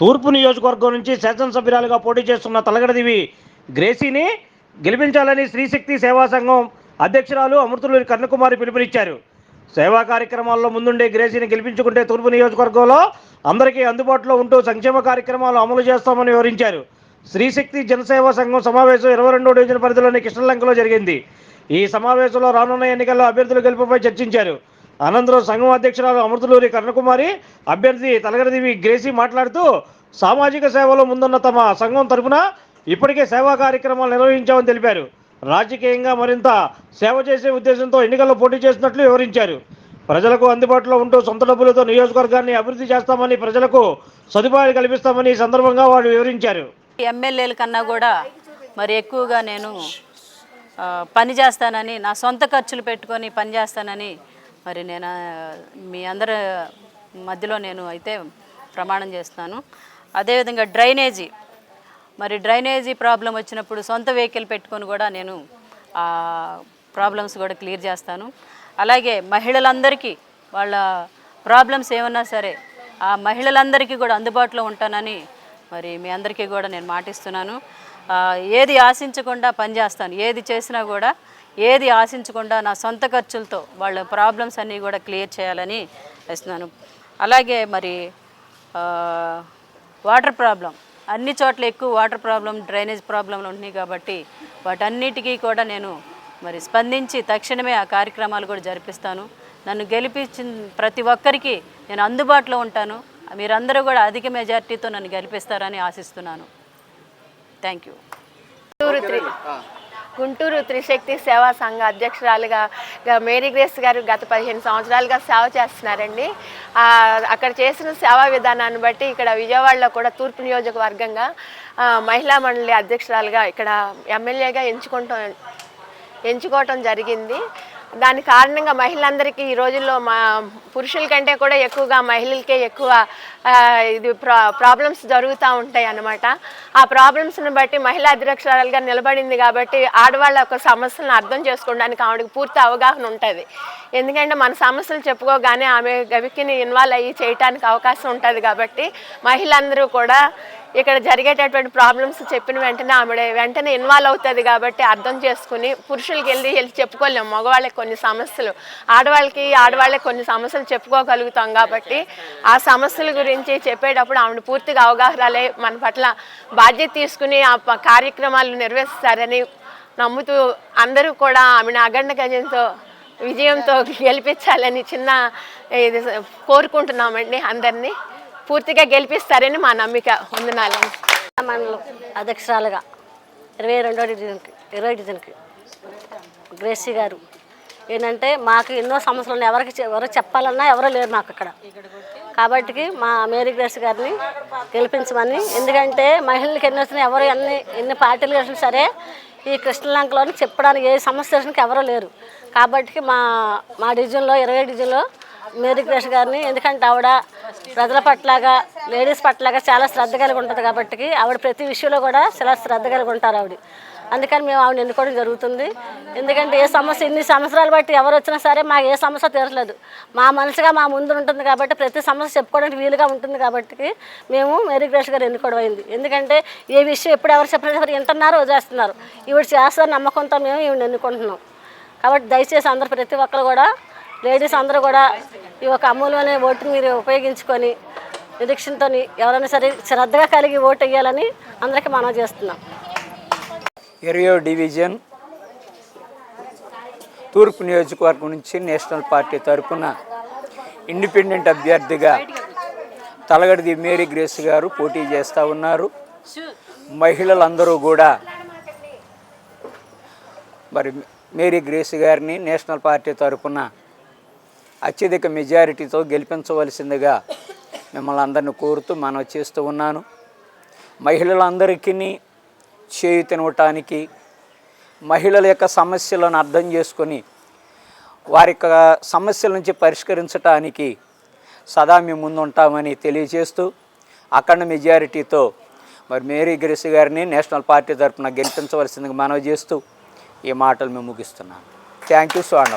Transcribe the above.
తూర్పు నియోజకవర్గం నుంచి శాసనసభ్యురాలుగా పోటీ చేస్తున్న తలగడదివి గ్రేసీని గెలిపించాలని స్త్రీశక్తి సేవా సంఘం అధ్యక్షురాలు అమృతులూరి కర్ణకుమారి పిలుపునిచ్చారు. సేవా కార్యక్రమాల్లో ముందుండే గ్రేసీని గెలిపించుకుంటే తూర్పు నియోజకవర్గంలో అందరికీ అందుబాటులో ఉంటూ సంక్షేమ కార్యక్రమాలు అమలు చేస్తామని వివరించారు. స్త్రీశక్తి జనసేవా సంఘం సమావేశం ఇరవై రెండో డివిజన్ పరిధిలోని కృష్ణలంకలో జరిగింది. ఈ సమావేశంలో రానున్న ఎన్నికల్లో అభ్యర్థుల గెలుపుపై చర్చించారు. అనంతరం సంఘం అధ్యక్షురాలు అమృతలూరి కర్ణకుమారి అభ్యర్థి తలగరదేవి గ్రేసీ మాట్లాడుతూ సామాజిక సేవలో ముందున్న తమ సంఘం తరపున ఇప్పటికే సేవా కార్యక్రమాలు నిర్వహించామని తెలిపారు. రాజకీయంగా మరింత సేవ చేసే ఉద్దేశంతో ఎన్నికల్లో పోటీ చేస్తున్నట్లు వివరించారు. ప్రజలకు అందుబాటులో ఉంటూ సొంత డబ్బులతో నియోజకవర్గాన్ని అభివృద్ధి చేస్తామని ప్రజలకు సదుపాయాలు కల్పిస్తామని ఈ సందర్భంగా వారు వివరించారు. ఎమ్మెల్యేల కన్నా కూడా మరి ఎక్కువగా నేను పని చేస్తానని నా సొంత ఖర్చులు పెట్టుకొని పని చేస్తానని మరి నేను మీ అందరి మధ్యలో నేను అయితే ప్రమాణం చేస్తున్నాను అదేవిధంగా డ్రైనేజీ మరి డ్రైనేజీ ప్రాబ్లం వచ్చినప్పుడు సొంత వెహికల్ పెట్టుకొని కూడా నేను ఆ ప్రాబ్లమ్స్ కూడా క్లియర్ చేస్తాను. అలాగే మహిళలందరికీ వాళ్ళ ప్రాబ్లమ్స్ ఏమన్నా సరే ఆ మహిళలందరికీ కూడా అందుబాటులో ఉంటానని మరి మీ అందరికీ కూడా నేను మాటిస్తున్నాను. ఏది ఆశించకుండా పనిచేస్తాను. ఏది చేసినా కూడా ఏది ఆశించకుండా నా సొంత ఖర్చులతో వాళ్ళ ప్రాబ్లమ్స్ అన్నీ కూడా క్లియర్ చేయాలని వేస్తున్నాను. అలాగే మరి వాటర్ ప్రాబ్లం. అన్ని చోట్ల ఎక్కువ వాటర్ ప్రాబ్లం డ్రైనేజ్ ప్రాబ్లంలు ఉంటున్నాయి కాబట్టి వాటన్నిటికీ కూడా నేను మరి స్పందించి తక్షణమే ఆ కార్యక్రమాలు కూడా జరిపిస్తాను. నన్ను గెలిపించిన ప్రతి ఒక్కరికి నేను అందుబాటులో ఉంటాను. మీరందరూ కూడా అధిక మెజార్టీతో నన్ను గెలిపిస్తారని ఆశిస్తున్నాను. Thank you. గుంటూరు త్రిశక్తి సేవా సంఘ అధ్యక్షురాలుగా మేరీ గ్రేస్ గారు గత పదిహేను సంవత్సరాలుగా సేవ చేస్తున్నారండి. అక్కడ చేసిన సేవా విధానాన్ని బట్టి ఇక్కడ విజయవాడలో కూడా తూర్పు నియోజకవర్గంగా మహిళా మండలి అధ్యక్షురాలుగా ఇక్కడ ఎమ్మెల్యేగా ఎంచుకుంటాం ఎంచుకోవటం జరిగింది. దాని కారణంగా మహిళలందరికీ ఈ రోజుల్లో మా పురుషుల కంటే కూడా ఎక్కువగా మహిళలకే ఎక్కువ ఇది ప్రా ప్రాబ్లమ్స్ జరుగుతూ ఉంటాయి అన్నమాట. ఆ ప్రాబ్లమ్స్ని బట్టి మహిళా అధ్యక్షురాలుగా నిలబడింది కాబట్టి ఆడవాళ్ళ యొక్క సమస్యలను అర్థం చేసుకోవడానికి ఆవిడకి పూర్తి అవగాహన ఉంటుంది. ఎందుకంటే మన సమస్యలు చెప్పుకోగానే ఆమె గవికిని ఇన్వాల్వ్ అయ్యి చేయటానికి అవకాశం ఉంటుంది కాబట్టి మహిళలందరూ కూడా ఇక్కడ జరిగేటటువంటి ప్రాబ్లమ్స్ చెప్పిన వెంటనే ఆమె వెంటనే ఇన్వాల్వ్ అవుతుంది కాబట్టి అర్థం చేసుకుని పురుషులకి వెళ్ళి వెళ్ళి చెప్పుకోలేము. మగవాళ్ళకి కొన్ని సమస్యలు ఆడవాళ్ళకి ఆడవాళ్ళకి కొన్ని సమస్యలు చెప్పుకోగలుగుతాం కాబట్టి ఆ సమస్యల గురించి చెప్పేటప్పుడు ఆవిడ పూర్తిగా అవగాహనలే మన పట్ల బాధ్యత తీసుకుని ఆ ప- కార్యక్రమాలు నిర్వహిస్తారని నమ్ముతూ అందరూ కూడా ఆమెను అగండ గజంతో విజయంతో గెలిపించాలని చిన్న ఇది కోరుకుంటున్నామండి అందరినీ. పూర్తిగా గెలిపిస్తారని మా నమ్మిక వందనాలండి మండలం అధ్యక్షురాలుగా ఇరవై రెండో డివిజన్కి ఇరవై డివిజన్కి గ్రేసీ గారు. ఏంటంటే మాకు ఎన్నో సమస్యలు ఉన్నాయి. ఎవరికి చె- చెప్పాలన్నా ఎవరు లేరు మాకు ఇక్కడ కాబట్టి మా మేరీ గ్రేస్ గారిని గెలిపించమని ఎందుకంటే మహిళలకు ఎన్ని వచ్చినా ఎవరు ఎన్ని ఎన్ని పార్టీలు వేసినా సరే ఈ కృష్ణలంకలోని చెప్పడానికి ఏ సమస్య వచ్చినా ఎవరు లేరు. కాబట్టి మా మా డివిజన్లో ఇరవై డివిజన్లో మేరీ క్రేష్ గారిని. ఎందుకంటే ఆవిడ ప్రజల పట్లాగా లేడీస్ పట్లాగా చాలా శ్రద్ధ కలిగి ఉంటుంది కాబట్టి ఆవిడ ప్రతి విషయంలో కూడా చాలా శ్రద్ధ కలిగి ఉంటారు ఆవిడ. అందుకని మేము ఆవిడ ఎన్నుకోవడం జరుగుతుంది. ఎందుకంటే ఏ సమస్య ఇన్ని సంవత్సరాలు బట్టి ఎవరు వచ్చినా సరే మాకు ఏ సమస్య తీరలేదు మా మనసుగా మా ముందు ఉంటుంది కాబట్టి ప్రతి సమస్య చెప్పుకోవడానికి వీలుగా ఉంటుంది కాబట్టి మేము మేరీ క్రేష్ గారు ఎన్నుకోవడం అయింది. ఎందుకంటే ఏ విషయం ఎప్పుడు ఎవరు చెప్పినా ఎవరు వింటున్నారు వదిలేస్తున్నారు. ఈవిడ చేస్తారు నమ్మకంతో మేము ఈవిడ ఎన్నుకుంటున్నాం. కాబట్టి దయచేసి అందరు ప్రతి ఒక్కరు కూడా లేడీస్ అందరూ కూడా ఈ యొక్క అమూల్యమైన ఓటుని మీరు ఉపయోగించుకొని నిరీక్షణతో ఎవరైనా సరే శ్రద్ధగా కలిగి ఓటు వేయాలని అందరికీ మనం చేస్తున్నాం. ఇరవై డివిజన్ తూర్పు నియోజకవర్గం నుంచి నేషనల్ పార్టీ తరఫున ఇండిపెండెంట్ అభ్యర్థిగా తలగడిది మేరీ గ్రేస్ గారు పోటీ చేస్తూ ఉన్నారు. మహిళలందరూ కూడా మరి మేరీ గ్రేస్ గారిని నేషనల్ పార్టీ తరఫున అత్యధిక మెజారిటీతో గెలిపించవలసిందిగా మిమ్మల్ని అందరిని కోరుతూ మనం చేస్తూ ఉన్నాను. మహిళలందరికీ చేయుతినవటానికి మహిళల యొక్క సమస్యలను అర్థం చేసుకొని వారి యొక్క సమస్యల నుంచి పరిష్కరించటానికి సదా మేము ముందుంటామని తెలియజేస్తూ అఖండ మెజారిటీతో మరి మేరీ గ్రేస్ గారిని నేషనల్ పార్టీ తరఫున గెలిపించవలసిందిగా మనవి చేస్తూ ఈ మాటలు మేము ముగిస్తున్నాను థ్యాంక్ యూ సో అండ్